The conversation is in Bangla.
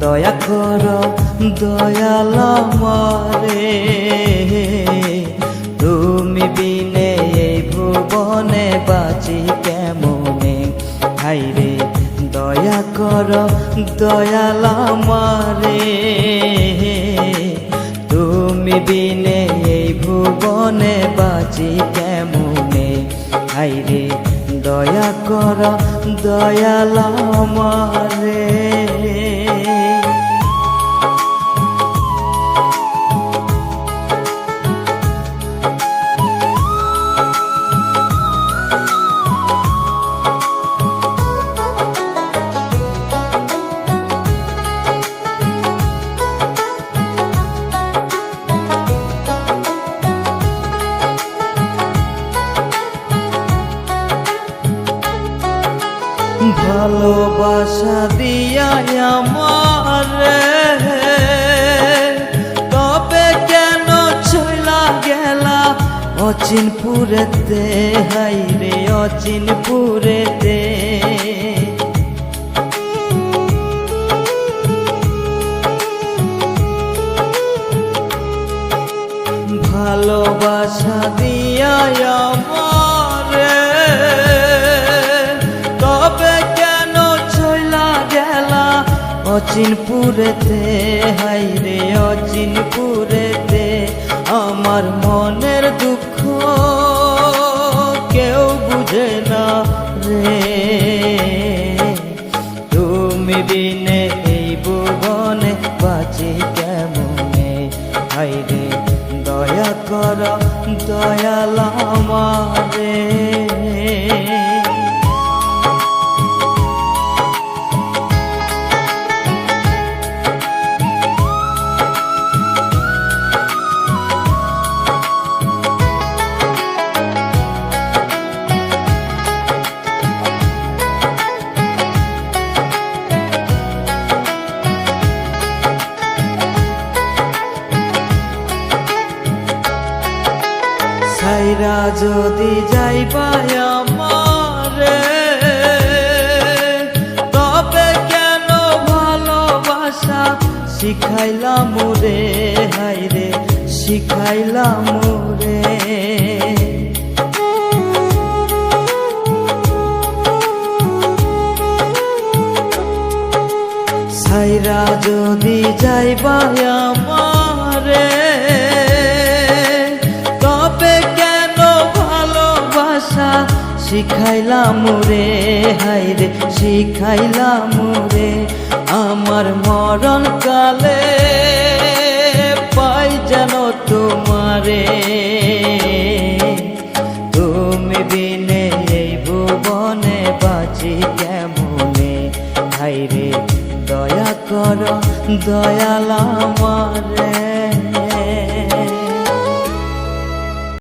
দয়া কর, দয়াল মরে তুমি বিনে এই ভুবনে বাঁচি কেমনে? হাইরে, দয়া কর, দয়াল মরে তুমি বিনে এই ভুবনে বাঁচি কেমনে? হাইরে, দয়া কর, দয়াল মরে ভালোবাসা দিয়া আমার। তবে কেন ছইলা গেলা? অচিনপুরেতে হাই রে অচিনপুরেতে। ভালোবাসা দিয়া অচিনপুরেতে হাই রে অচিনপুরেতে আমার মনের দুঃখ কেউ বুঝে না রে। তুমি বিনে এই ভুবনে বাঁচি কেমনে? হাই রে দয়া কর, দয়াল আমারে। সাইরা যদি যাইবাই আমারে, তবে কেন ভালোবাসা শিখাইলাম রে? হাই রে, শিখাইলাম রে। যদি যাইবাই আমারে শিখাইলাম রে হাই রে, শিখাইলাম রে। আমার মরণ কালে পাই যেন তোমারে। তুমি বিনে এই ভুবনে বাঁচি কেমনে? হাই রে, দয়া কর, দয়াল আমারে।